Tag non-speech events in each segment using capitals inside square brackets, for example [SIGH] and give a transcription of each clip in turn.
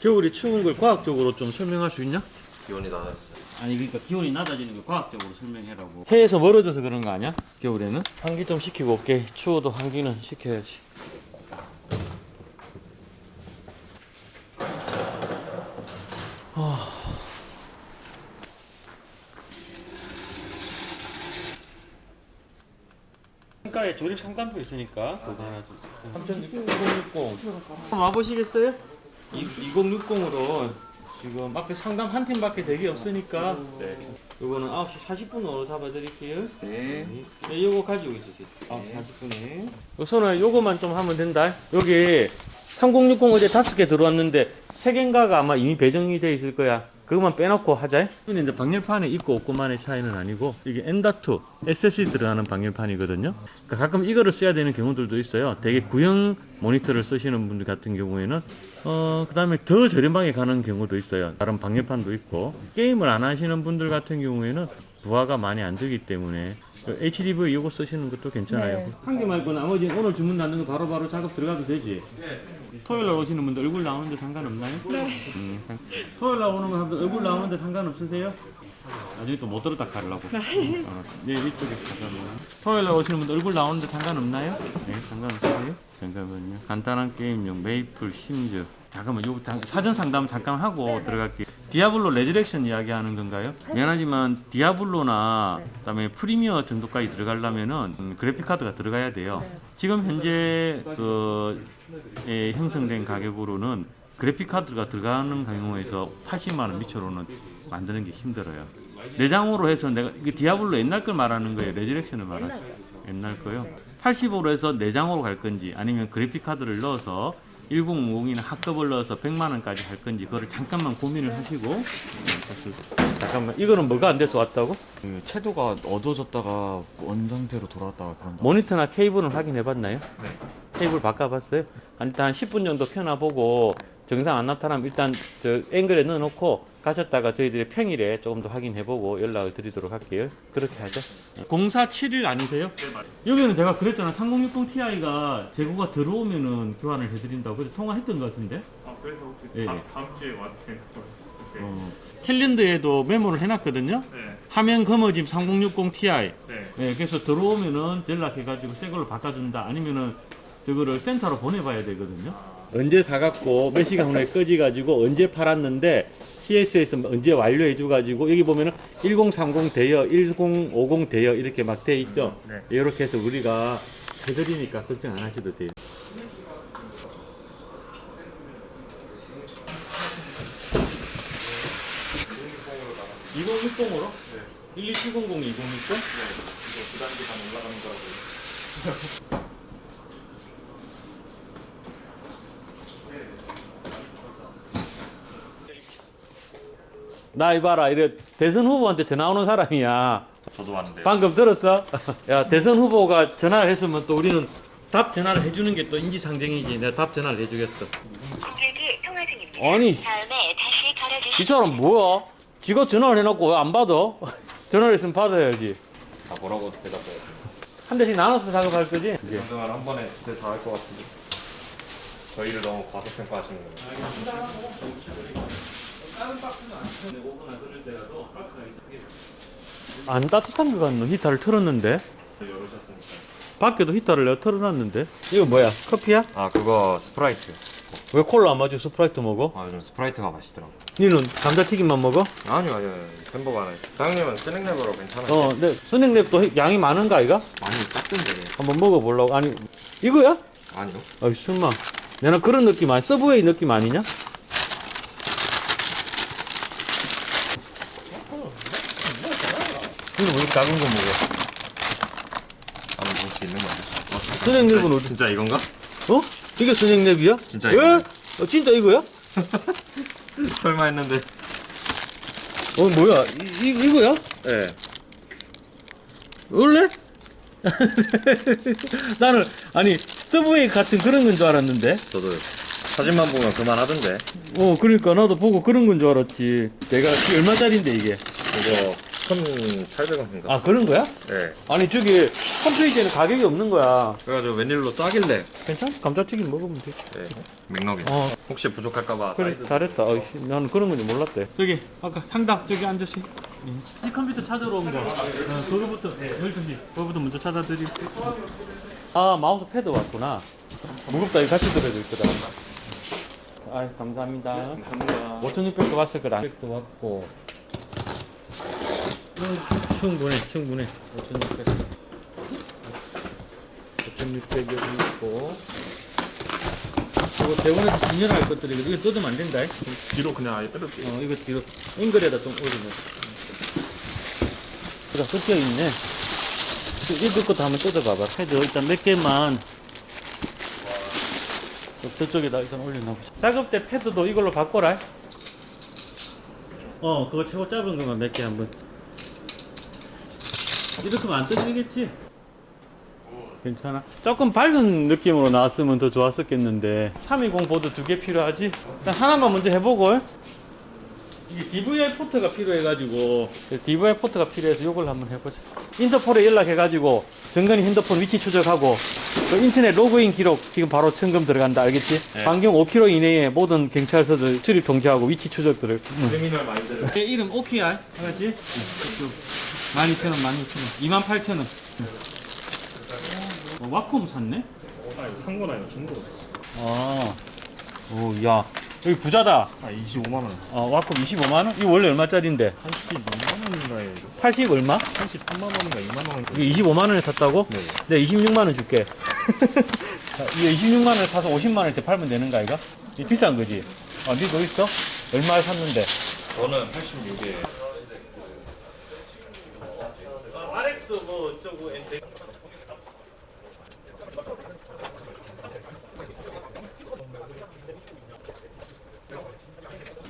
겨울이 추운 걸 과학적으로 좀 설명할 수 있냐? 기온이 낮아졌어요. 아니 그러니까 기온이 낮아지는 걸 과학적으로 설명해라고 해에서 멀어져서 그런 거 아니야? 겨울에는? 환기 좀 시키고 올게 추워도 환기는 시켜야지 아. 상가에 조립 상담도 있으니까 그거 하나 좀3060 와보시겠어요? 2060으로 지금 앞에 상담 한 팀밖에 대기 없으니까 네. 요거는 9시 40분으로 잡아드릴게요. 네. 네, 요거 가지고 있으세요 9시 40분에. 우선은 요거만 좀 하면 된다. 여기 3060 어제 다섯 개 들어왔는데 세 개인가가 아마 이미 배정이 돼 있을 거야 그것만 빼놓고 하자 이건 이제 방열판에 있고 없고만의 차이는 아니고 이게 M.2 SSD 들어가는 방열판이거든요 그러니까 가끔 이거를 써야 되는 경우들도 있어요 되게 구형 모니터를 쓰시는 분들 같은 경우에는 어, 그 다음에 더 저렴하게 가는 경우도 있어요. 다른 방열판도 있고. 게임을 안 하시는 분들 같은 경우에는 부하가 많이 안 들기 때문에 그 HDV 이거 쓰시는 것도 괜찮아요. 네. 한 개 말고 나머지 오늘 주문 받는 거 바로바로 작업 들어가도 되지? 토요일 날 오시는 분들 얼굴 나오는데 상관없나요? 네. 음, 상- 토요일 날 오는 분들 얼굴 나오는데 상관없으세요? 나중에 또 못 들었다 가려고. 어, 네, 이쪽에 가서 토요일 날 오시는 분들 얼굴 나오는데 상관없나요? 네, 상관없으세요? 잠깐만요. 간단한 게임용 메이플 심즈. 잠깐만, 요 장- 사전 상담 잠깐 하고 들어갈게요. 디아블로 레즈렉션 이야기하는 건가요? 미안하지만 디아블로나 그다음에 프리미어 정도까지 들어가려면은 음, 그래픽 카드가 들어가야 돼요. 지금 현재 그 예, 형성된 가격으로는 그래픽 카드가 들어가는 경우에서 80만 원 미처로는 만드는 게 힘들어요. 내장으로 해서 내가 이게 디아블로 옛날 걸 말하는 거예요. 레즈렉션을 말하시 옛날 거요. 80으로 해서 내장으로 갈 건지 아니면 그래픽 카드를 넣어서 1050이나 합급을 넣어서 100만 원까지 할 건지 그거를 잠깐만 고민을 하시고 잠깐만 이거는 뭐가 안 돼서 왔다고? 그 채도가 어두워졌다가 원 상태로 돌아왔다가 그런다. 모니터나 케이블은 확인해 봤나요? 케이블 바꿔봤어요? 한 일단 한 10분 정도 켜놔보고 정상 안 나타나면 일단 저 앵글에 넣어놓고 가셨다가 저희들이 평일에 조금 더 확인해보고 연락을 드리도록 할게요. 그렇게 하죠. 0471 아니세요? 네, 맞아요. 여기는 제가 그랬잖아. 3060 Ti가 재고가 들어오면은 교환을 해드린다고. 그래서 통화했던 것 같은데? 아 그래서 혹시 예, 다음, 예. 다음 주에 와도 되는 네. 어. 캘린더에도 메모를 해놨거든요. 네. 화면 검어짐 3060 Ti. 네. 네, 그래서 들어오면은 연락해가지고 새 걸로 바꿔준다. 아니면은 저거를 센터로 보내봐야 되거든요. 언제 사갖고 몇 시간 후에 꺼지가지고 언제 팔았는데 CS에서 언제 완료해 줘가지고 여기 보면은 1030 대여, 1050 대여 이렇게 막 돼 있죠. 네. 이렇게 해서 우리가 해드리니까 걱정 안 하셔도 돼요. 네. 2060으로? 네. 12700, 2060? [LAUGHS] 나 이봐라 이래 대선 후보한테 전화 오는 사람이야 저도 왔는데. 방금 들었어? 야 대선 후보가 전화를 했으면 또 우리는 답 전화를 해주는 게 또 인지상정이지 내가 답 전화를 해주겠어 고객이 통화 중입니다. 아니 다음에 다시 걸어주시 이 사람 뭐야? 지가 전화를 해놓고 왜 안 받아? 전화를 했으면 받아야지 다 뭐라고 대답해요? 한 대씩 나눠서 작업할 거지? 영상을 한 번에 그때 다할 것 같은데. 저희를 너무 과소평가하시는 거예요. 안 따뜻한 것 같노 히터를 틀었는데 밖에도 히터를 내가 틀어놨는데 이거 뭐야 커피야? 아 그거 스프라이트. 왜 콜라 안 마시고 스프라이트 먹어? 아 요즘 스프라이트가 맛있더라고. 니는 감자튀김만 먹어? 아니요 아니요 햄버거 하나. 사장님은 스낵랩으로 괜찮아요. 어 근데 스낵랩도 양이 많은가 아이가? 많이 작던데. 한번 먹어보려고 아니 이거야? 아니요. 아이 설마 내가 그런 느낌 아니 서브웨이 느낌 아니냐? 이거 왜 작은 거 먹어? 아무 정치 있는 거 아니야? 스낵랩은 어디? 진짜 이건가? 어? 이게 스낵랩이야? 진짜 왜? 이거네. 어, 진짜 이거야? [LAUGHS] 설마 했는데. 어 뭐야? 이, 이 이거야? 네. 원래? [LAUGHS] 나는 아니 서브웨이 같은 그런 건 줄 알았는데. 저도 사진만 보면 그만하던데. 어 그러니까 나도 보고 그런 건 줄 알았지. 내가 얼마짜린데 이게? 이거 2,800원인가? 아 그런 거야? 네. 아니 저기 홈페이지에는 가격이 없는 거야. 그래가지고 웬일로 싸길래. 괜찮아? 감자튀김 먹으면 돼. 네. 맥너겟. 어 혹시 부족할까봐 그래 사이즈. 잘했다. 어이, 나는 그런 건지 몰랐대. 저기 아까 상담 저기 앉으세요. 이 컴퓨터 찾으러 온 거. 어, 그거부터 네, 12시. 그거부터 먼저 찾아드리. 아 마우스 패드 왔구나. 무겁다 이거 같이 들어야 되거든. 아 감사합니다. 감사합니다. 5,600도 왔을 거다. 600도 왔고. 어, 충분해, 충분해. 5,600. 5,600 여기 있고. 이거 대원에서 진열할 것들이 이거 뜯으면 안 된다. 뒤로 그냥 아예 빼둘게요. 어, 이거 뒤로 앵글에다 좀 올리면. 이거 섞여 있네. 이거 것도 한번 뜯어봐봐. 헤드 일단 몇 개만. 저쪽에다 일단 올려놔 보자. 작업 때 패드도 이걸로 바꿔라. 어, 그거 최고 짧은 것만 몇 개 한번. 이렇게 하면 안 뜯기겠지? 괜찮아. 조금 밝은 느낌으로 나왔으면 더 좋았었겠는데. 320 보드 두 개 필요하지? 일단 하나만 먼저 해보고. 이게 DVI 포트가 필요해가지고 DVI 포트가 필요해서 이걸 한번 해보자. 인터폴에 연락해가지고 정근이 핸드폰 위치 추적하고 그 인터넷 로그인 기록 지금 바로 청금 들어간다 알겠지? 반경 5km 이내에 모든 경찰서들 출입 통제하고 위치 추적 들을 세미널 마인드를. 내 이름 오키야 알았지? 12,000원 12,000원 28,000원 어, 와콤 샀네? 아, 이거 산 거나 이거 중고로. 아, 오, 야, 여기 부자다. 아, 25만 원. 어, 와콤 25만 원? 이거 원래 얼마짜리인데? 82만 원인가에 80 얼마? 33만 원인가 2만 원. 이게 25만 원에 샀다고? 네. 내 26만 원 줄게. 자, [LAUGHS] 이거 26만 원에 사서 50만 원에 팔면 되는 거 아이가? 이 비싼 거지? 아, 니도 있어? 얼마에 샀는데? 저는 86에. RX 뭐 어쩌고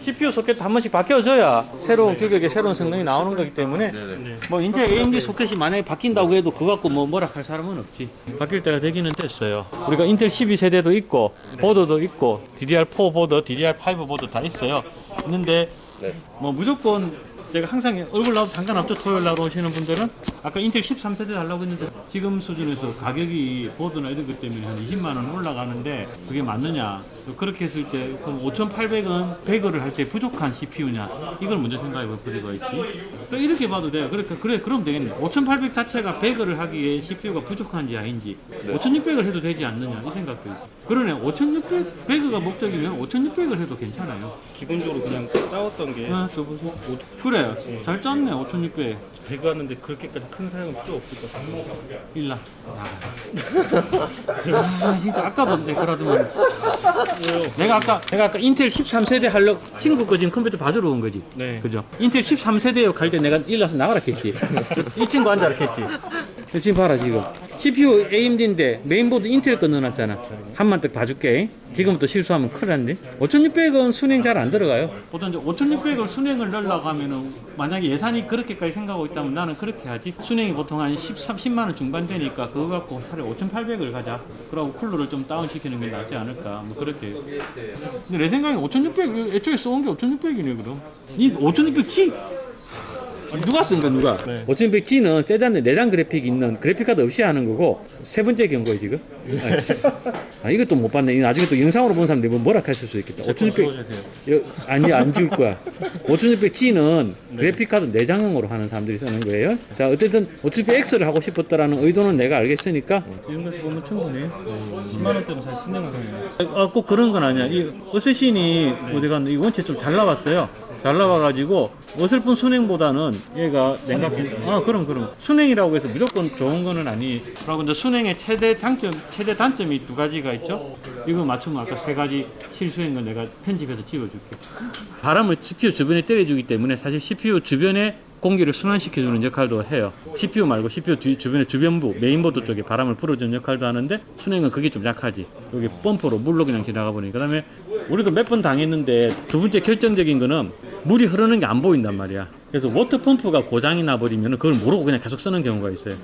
CPU 소켓 한 번씩 바뀌어줘야 새로운 규격의 새로운 성능이 나오는 거기 때문에 네네. 뭐 이제 AMD 소켓이 만약에 바뀐다고 해도 그거 갖고 뭐 뭐라 할 사람은 없지. 바뀔 때가 되기는 됐어요. 우리가 인텔 12세대도 있고 보드도 있고 DDR4 보드, DDR5 보드 다 있어요. 있는데 네. 뭐 무조건 제가 항상 얼굴 나와도 상관없죠 토요일 날 오시는 분들은 아까 인텔 13세대 달라고 했는데 지금 수준에서 가격이 보드나 이런 것 때문에 한 20만 원 올라가는데 그게 맞느냐? 또 그렇게 했을 때 그럼 5,800원 배그를 할 때 부족한 CPU냐? 이걸 먼저 생각해 볼 필요가 있지. 또 이렇게 봐도 돼요. 그러니까 그래 그럼 되겠네. 5,800 자체가 배그를 하기에 CPU가 부족한지 아닌지 5,600을 해도 되지 않느냐? 이 생각도 있지 그러네. 5,600 배그가 목적이면 5,600을 해도 괜찮아요. 기본적으로 그냥 싸웠던 게 아, 써보세요. 그래, 잘 짰네, 5,600. 배그 하는데 그렇게까지 큰 사용은 필요 없을 것 같아요. 일라. 아, 진짜 아까던데, 그러더만. 내가 아까, 내가 아까 인텔 13세대 하려 친구 거 지금 컴퓨터 봐주러 온 거지. 네. 그죠? 인텔 13세대요 갈때 내가 일라서 나가라 했지. 이 친구 앉아라 했지. 지금 봐라, 지금. CPU AMD인데 메인보드 인텔 거 넣어놨잖아. 한만 딱 봐줄게. 지금부터 실수하면 큰일 났네. 5600은 순행 잘 안 들어가요. 보통 이제 5600을 순행을 넣으려고 하면은 만약에 예산이 그렇게까지 생각하고 있다면 나는 그렇게 하지. 순행이 보통 한 13, 10만 원 중반 되니까 그거 갖고 차라리 5800을 가자. 그러고 쿨러를 좀 다운시키는 게 낫지 않을까. 뭐 그렇게. 근데 내 생각에 5600, 애초에 써온 게 5600이네, 그럼. 이 5600G? 누가 쓴 거 누가? 네. 5600G는 세단에 내장 그래픽 있는 그래픽카드 없이 하는 거고 세 번째 경고에 지금. 아, 이것도 못 봤네. 나중에 또 영상으로 본 사람들이 뭐 뭐라 하실 수 있겠다. 5600 여, 아니 안 줄 거야. [LAUGHS] 5600G는 그래픽카드 내장형으로 하는 사람들이 쓰는 거예요. 자 어쨌든 5600X를 하고 싶었다라는 의도는 내가 알겠으니까 이 정도 보면 충분해. 10만 원대는 사실 순행을 해요. 아, 꼭 그런 건 아니야. 이 어쌔신이 어디 갔나? 이 원체 좀 잘 나왔어요. 잘 나와가지고 어설픈 순행보다는 얘가 내가 아 그럼 그럼 순행이라고 해서 무조건 좋은 거는 아니. 그리고 이제 순행의 최대 장점, 최대 단점이 두 가지가 있죠. 이거 맞추면 아까 세 가지 실수한 거 내가 편집해서 지워줄게. 바람을 CPU 주변에 때려주기 때문에 사실 CPU 주변에 공기를 순환시켜주는 역할도 해요. CPU 말고 CPU 뒤, 주변의 주변부, 메인보드 쪽에 바람을 불어주는 역할도 하는데 순행은 그게 좀 약하지. 여기 펌프로 물로 그냥 지나가 보니. 그 다음에 우리도 몇 번 당했는데 두 번째 결정적인 거는 물이 흐르는 게 안 보인단 말이야. 그래서 워터 펌프가 고장이 나버리면 그걸 모르고 그냥 계속 쓰는 경우가 있어요.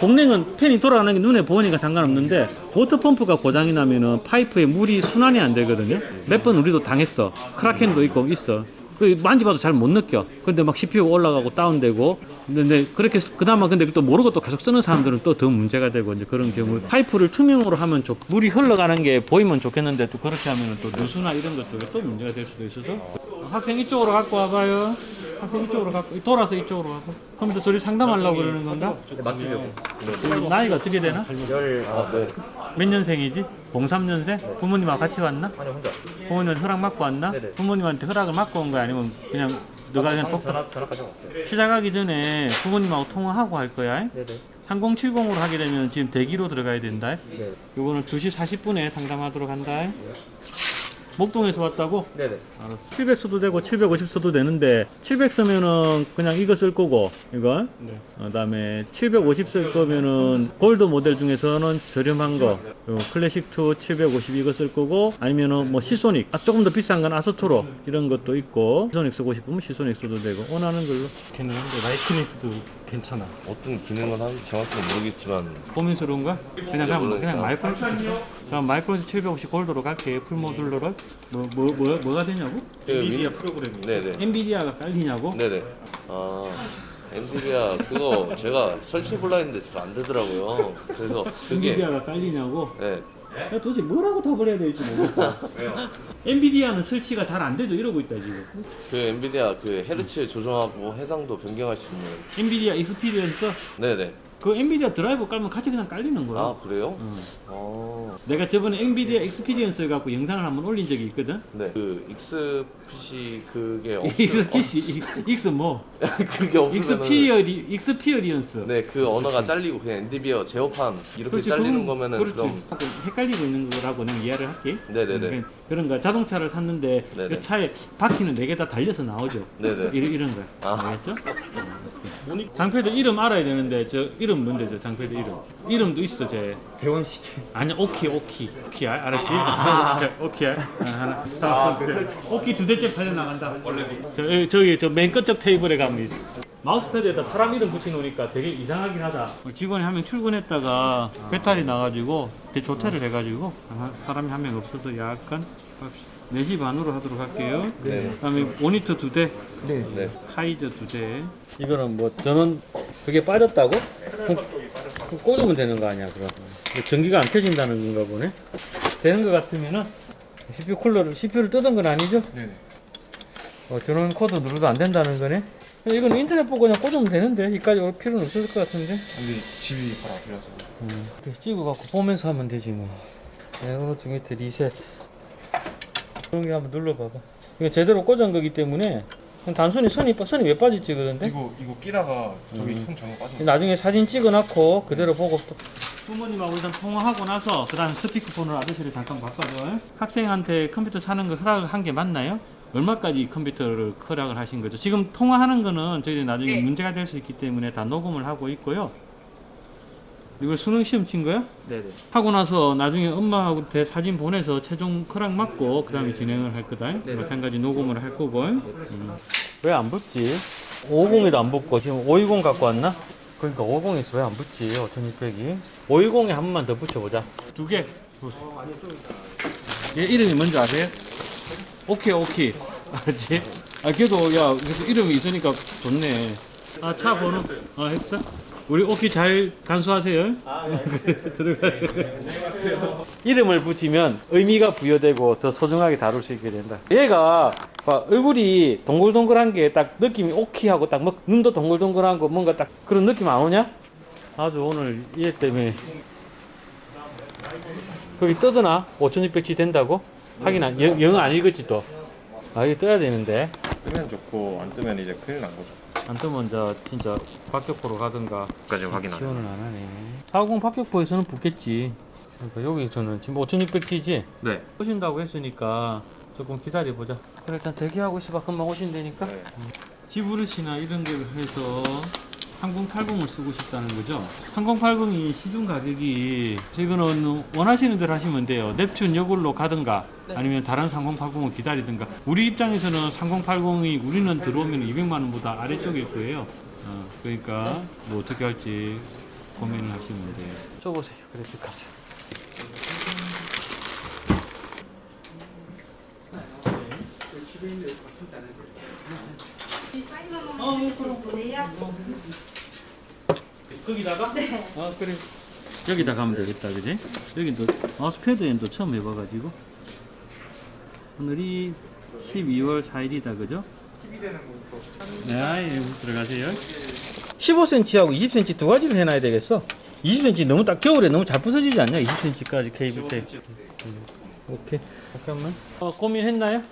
동냉은 팬이 돌아가는 게 눈에 보이니까 상관없는데 워터 펌프가 고장이 나면은 파이프에 물이 순환이 안 되거든요. 몇 번 우리도 당했어. 크라켄도 있고 있어. 그 만지봐도 잘 못 느껴. 근데 막 CPU 올라가고 다운되고. 근데, 그렇게 쓰- 그나마 근데 또 모르고 또 계속 쓰는 사람들은 또 더 문제가 되고 이제 그런 경우 파이프를 투명으로 하면 좋 물이 흘러가는 게 보이면 좋겠는데 또 그렇게 하면 또 누수나 이런 것 쪽에 또 문제가 될 수도 있어서 학생 이쪽으로 갖고 와봐요. 학생 이쪽으로 갖고 돌아서 이쪽으로 가고. 그럼 또 둘이 상담하려고 그러는 건가? 맞추려고. 지금 나이가 어떻게 되나? 열, 아, 네. 몇 년생이지? 03년생? 부모님하고 같이 왔나? 아니, 혼자. 부모님한테 허락 받고 왔나? 네네. 부모님한테 허락을 받고 온 거야? 아니면 그냥 너가 그냥 똑똑 전화, 전화까지 왔어요. 시작하기 전에 부모님하고 통화하고 할 거야? 네네. 3070으로 하게 되면 지금 대기로 들어가야 된다. 네. 요거는 2시 40분에 상담하도록 한다. 목동에서 왔다고? 네네. 알았어. 700 써도 되고 750 써도 되는데 700 쓰면은 그냥 이거 쓸 거고 이거 네. 어, 그다음에 750 쓸 거면은 골드 모델 중에서는 저렴한 거 요 클래식 2 750 이거 쓸 거고 아니면은 뭐 시소닉 아, 조금 더 비싼 건 아스트로 이런 것도 있고 시소닉 쓰고 싶으면 시소닉 써도 되고 원하는 걸로 걔는 한데 라이트닉스도 괜찮아. 어떤 기능을 하는지 정확히 모르겠지만 고민스러운 거야? 그냥 그냥, 모르니까. 그냥 마이크로스? 그럼 마이크로스 750 골드로 갈게 풀 모듈러를 뭐, 뭐, 뭐, 뭐 가 되냐고? 그 미디어 윈- 프로그램이. 네네 엔비디아가 깔리냐고? 네네 아 엔비디아 그거 제가 설치 해볼라 했는데 잘 안 되더라고요 그래서 그게 엔비디아가 깔리냐고? 네 야, 도대체 뭐라고 답을 해야 될지 모르겠어. [LAUGHS] 엔비디아는 설치가 잘안 돼도 이러고 있다 지금. 그 엔비디아 그 헤르츠 조정하고 해상도 변경할 수 있는 엔비디아 익스피리언스? 네네 그 엔비디아 드라이버 깔면 같이 그냥 깔리는 거야. 아 그래요? 응. 어, 내가 저번에 엔비디아 익스피리언스 갖고 영상을 한번 올린 적이 있거든. 네. 그 XPC 그게 없 익스피시 익스 뭐 [LAUGHS] 그게 없으면 익스피어리 익스피어리언스. 네, 그 언어가 잘리고 그냥 엔비디아 제어판 이렇게 그렇지, 잘리는 그건- 거면은 그렇지. 그럼 헷갈리고 있는 거라고 내가 이해를 할게. 네네네. 그- 그런 거 자동차를 샀는데 네네. 그 차에 바퀴는 네 개 다 달려서 나오죠. 네네. 이런 이런 거야. 아. 알겠죠? 장패드 이름 알아야 되는데 저 이름 뭔데 저 장패드 이름? 이름도 있어 제. 대원 시대. 아니 오키 오키 오키 알 알았지? [LAUGHS] 오키 알 아, 하나. 아, 오키 두 대째 팔려 나간다. 원래 저기 저 맨 끝쪽 테이블에 가면 있어. 마우스패드에다 사람 이름 붙여놓으니까 되게 이상하긴 하다. 직원이 한 명 출근했다가 배탈이 나가지고 대 조퇴를 해가지고 아, 사람이 한 명 없어서 약간 4시 반으로 하도록 할게요. 네. 그다음에 모니터 두 대, 네. 네. 카이저 두 대. 이거는 뭐 전원 그게 빠졌다고? 꽂으면 되는 거 아니야 그럼? 전기가 안 켜진다는 건가 보네. 되는 거 같으면은 CPU 쿨러를 CPU를 뜯은 건 아니죠? 네네. 어, 전원 코드 누르도 안 된다는 거네. 이거는 인터넷 보고 그냥 꽂으면 되는데 이까지 올 필요는 없을 것 같은데. 근데 집이 바로 앞이라서. 이렇게 찍어갖고 보면서 하면 되지 뭐. 에어로드 밑에 리셋. 그런 게 한번 눌러봐봐. 이거 제대로 꽂은 거기 때문에 그냥 단순히 선이 빠- 선이 왜 빠질지 그런데. 이거 이거 끼다가 저기 음. 손 잘못 빠져. 나중에 사진 찍어놨고 그대로 보고 또 부모님하고 일단 통화하고 나서 그 다음에 스피커폰으로 아저씨를 잠깐 바꿔줘 학생한테 컴퓨터 사는 거 허락을 한 게 맞나요? 얼마까지 컴퓨터를 허락을 하신 거죠? 지금 통화하는 거는 저희들이 나중에 네. 문제가 될 수 있기 때문에 다 녹음을 하고 있고요 이걸 수능 시험 친 거야? 네네. 하고 나서 나중에 엄마하고 대 사진 보내서 최종 허락 받고 그 다음에 진행을 할 거다. 네. 마찬가지 녹음을 할 거고. 왜안 붙지? 550에도 안 붙고 지금 520 갖고 왔나? 그러니까 550에서 왜 안 붙지? 5600이. 520에 한 번만 더 붙여보자. 두 개. 얘 이름이 뭔지 아세요? 오케이 오케이. 알았지? 아 걔도 야 그래도 이름이 있으니까 좋네. 아 차 번호 아 했어? 우리 오키 잘 간수하세요. [LAUGHS] 들어가. 이름을 붙이면 의미가 부여되고 더 소중하게 다룰 수 있게 된다. 얘가 봐, 얼굴이 동글동글한 게 딱 느낌이 오키하고 딱 뭐, 눈도 동글동글한 거 뭔가 딱 그런 느낌 안 오냐? 아주 오늘 얘 때문에 거기 떠드나? 5600G 된다고? 하긴 안, 영, 영어 안 읽었지 또. 아 이게 떠야 되는데 뜨면 좋고 안 뜨면 이제 큰일 난 거죠. 안 뜨면 저 진짜 박격포로 가든가 까지 확인하는. 지원을 안 하네. 40 박격포에서는 붙겠지. 그러니까 여기서는 지금 5600G지? 네. 오신다고 했으니까 조금 기다려보자. 그래, 일단 대기하고 있어봐. 금방 오신다니까. 네. 지브르시나 이런 걸 해서 3080을 쓰고 싶다는 거죠. 3080이 시중 가격이 이거는 원하시는 대로 하시면 돼요. 넵튠 이걸로 가든가 아니면 다른 3080을 기다리든가. 우리 입장에서는 3080이 우리는 들어오면 200만 원보다 아래쪽일 거예요. 어, 그러니까 뭐 어떻게 할지 고민을 하시면 돼요. 써보세요. 그래픽 카드. 거 기다가? 네. 아 그래. 여기다 가면 되겠다, 그지? 여기도 마우스패드엔 또 처음 해봐가지고. 오늘이 12월 4일이다, 그죠? 네, 아예 들어가세요. 15cm하고 20cm 두 가지를 해놔야 되겠어. 20cm 너무 딱 겨울에 너무 잘 부서지지 않냐? 20cm까지 케이블 테이프. 음, 오케이. 잠깐만. 어, 고민했나요?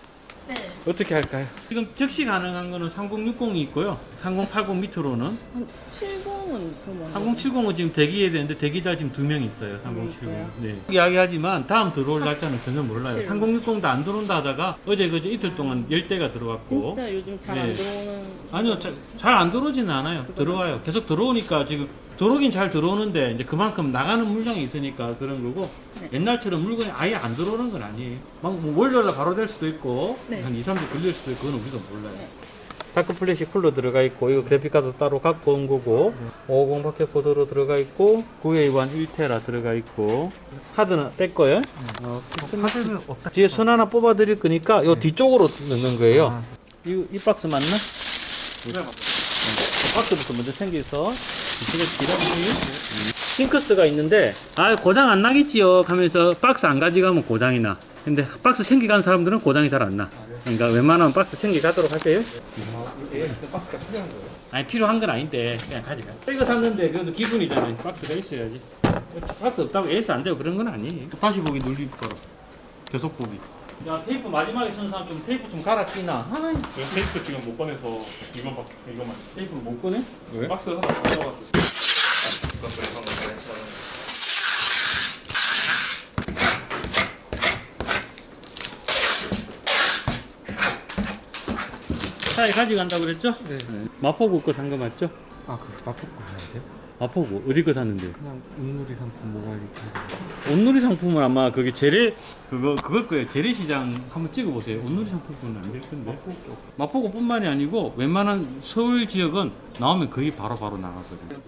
네. 어떻게 할까요? 지금 적시 가능한 거는 3060이 있고요. 3080 밑으로는 한 70은 그러면 3070은 지금 대기해야 되는데 대기자 지금 두 명 있어요. 3070. 그래요? 네. 이야기하지만 다음 들어올 날짜는 전혀 몰라요. 실무. 3060도 안 들어온다 하다가 어제 그제 이틀 동안 열 대가 들어갔고 진짜 요즘 잘 안 네. 들어오는 아니요, 잘 안 들어오지는 않아요. 들어와요. 계속 들어오니까 지금 들어오긴 잘 들어오는데 이제 그만큼 나가는 물량이 있으니까 그런 거고 네. 옛날처럼 물건이 아예 안 들어오는 건 아니에요. 막 뭐 월요일날 바로 될 수도 있고 네. 한 2, 3주 걸릴 수도 있고 그건 우리도 몰라요. 네. 다크 플래시 쿨러 들어가 있고 이거 그래픽카드 따로 갖고 온 거고 550 파켓 보드로 들어가 있고 9A1 1테라 들어가 있고 하드는 새 거예요. 어, 하드는 없다. 뒤에 선 하나 뽑아 드릴 거니까 요 뒤쪽으로 넣는 거예요. 이, 이 박스 맞나? 네. 박스부터 먼저 챙겨서 이쪽에 기다리세요. 싱크스가 있는데 아 고장 안 나겠지요 하면서 박스 안 가져가면 고장이 나. 근데 박스 챙겨간 사람들은 고장이 잘 안 나. 그러니까 웬만하면 박스 챙겨가도록 하세요. 아니 필요한 건 아닌데 그냥 가져가. 이거 샀는데 그래도 기분이잖아요. 박스가 있어야지. 박스 없다고 에이스 안 되고 그런 건 아니에요. 다시 보기 눌리 거라. 계속 보기. 야 테이프 마지막에 쓴 사람 좀 테이프 좀 갈아 끼나. 아이, 저 테이프 지금 못 꺼내서 이건 박 이거만 테이프를 못 꺼내? 왜? 박스 하나 가져갔어. 차에 가져간다고 그랬죠? 네. 마포구 거산거 맞죠? 아, 그 마포구 해야 돼요? 마포구 어디 거 샀는데? 그냥 운놀이 상품 뭐가 이렇게. 온누리 상품은 아마 그게 재래 그거 그걸 거예요. 재래시장 한번 찍어보세요. 온누리 상품은 안 될 건데. 마포구뿐만이 아니고 웬만한 서울 지역은 나오면 거의 바로 바로 나가거든요.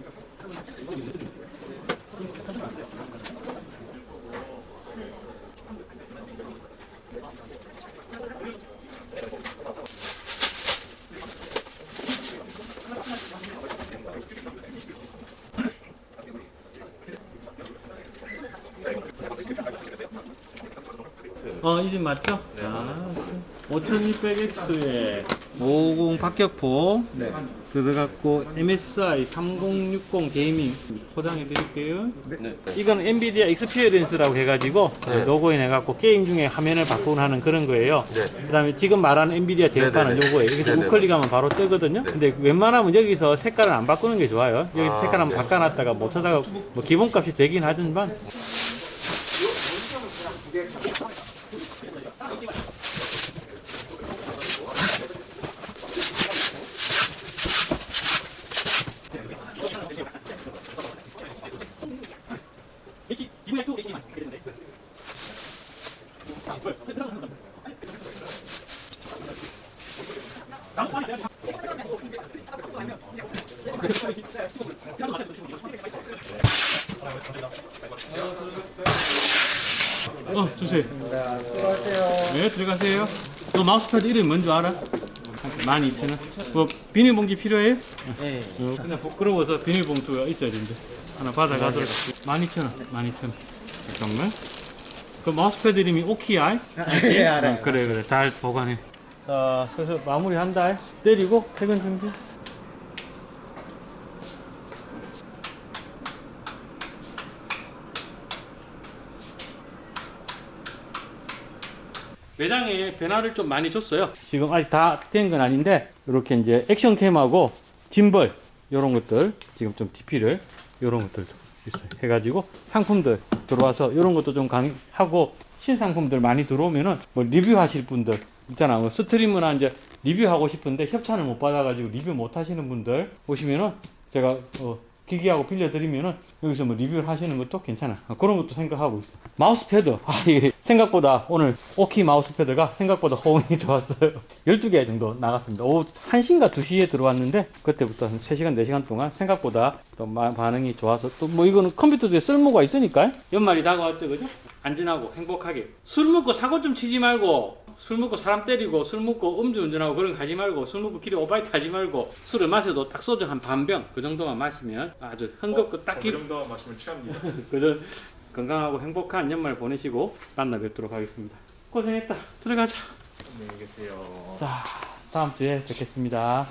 어, 이집 맞죠? 네, 아, 5600X에 550 박격포 들어갔고 MSI 3060 게이밍 포장해 드릴게요. 네. 이건 엔비디아 익스피리언스라고 해가지고 네. 로고에 내갖고 게임 중에 화면을 바꾸는 그런 거예요. 네. 그 다음에 지금 말하는 엔비디아 대역판은 네네네. 요거예요. 여기서 네네네. 우클릭하면 바로 뜨거든요. 네. 근데 웬만하면 여기서 색깔을 안 바꾸는 게 좋아요. 여기서 아, 색깔 한번 네. 바꿔놨다가 못 찾아가 뭐 기본값이 되긴 하지만 어 주세요. 네 들어가세요. 너 마우스패드 이름이 뭔지 알아? 12,000원. 뭐 비닐봉지 필요해요? 네. 어, 그냥 부끄러워서 비닐봉투가 있어야 된대. 하나 받아가도록. 12,000원. 12,000원. 잠깐만. 그 마우스패드 이름이 오키아이? 네, 알아요. 그래 그래 잘 보관해. 자, 그래서 마무리한다. 때리고 퇴근 준비. 매장에 변화를 좀 많이 줬어요. 지금 아직 다 된 건 아닌데 이렇게 이제 액션캠하고 짐벌 이런 것들 지금 좀 DP를 이런 것들도. 해가지고 상품들 들어와서 이런 것도 좀 강하고 신상품들 많이 들어오면은 뭐 리뷰하실 분들 있잖아. 뭐 스트리머나 이제 리뷰하고 싶은데 협찬을 못 받아가지고 리뷰 못 하시는 분들 오시면은 제가 어, 기기하고 빌려드리면은 여기서 뭐 리뷰를 하시는 것도 괜찮아. 아, 그런 것도 생각하고 있어. 마우스 패드. 아, [LAUGHS] 이게 생각보다 오늘 오키 마우스 패드가 생각보다 호응이 [LAUGHS] 좋았어요. 12개 정도 나갔습니다. 오후 1시인가 2시에 들어왔는데 그때부터 한 3시간, 4시간 동안 생각보다 또 마- 반응이 좋아서 또 뭐 이거는 컴퓨터에 쓸모가 있으니까 연말이 다가왔죠. 그죠? 안전하고 행복하게. 술 먹고 사고 좀 치지 말고 술 먹고 사람 때리고 술 먹고 음주운전하고 그런 거 하지 말고 술 먹고 길에 오바이트 하지 말고 술을 마셔도 딱 소주 한 반 병 그 정도만 마시면 아주 흥겁고 딱그 기, 정도 마시면 취합니다. [LAUGHS] 그저 건강하고 행복한 연말 보내시고 만나 뵙도록 하겠습니다. 고생했다. 들어가자. 안녕히 계세요. 자, 다음 주에 뵙겠습니다.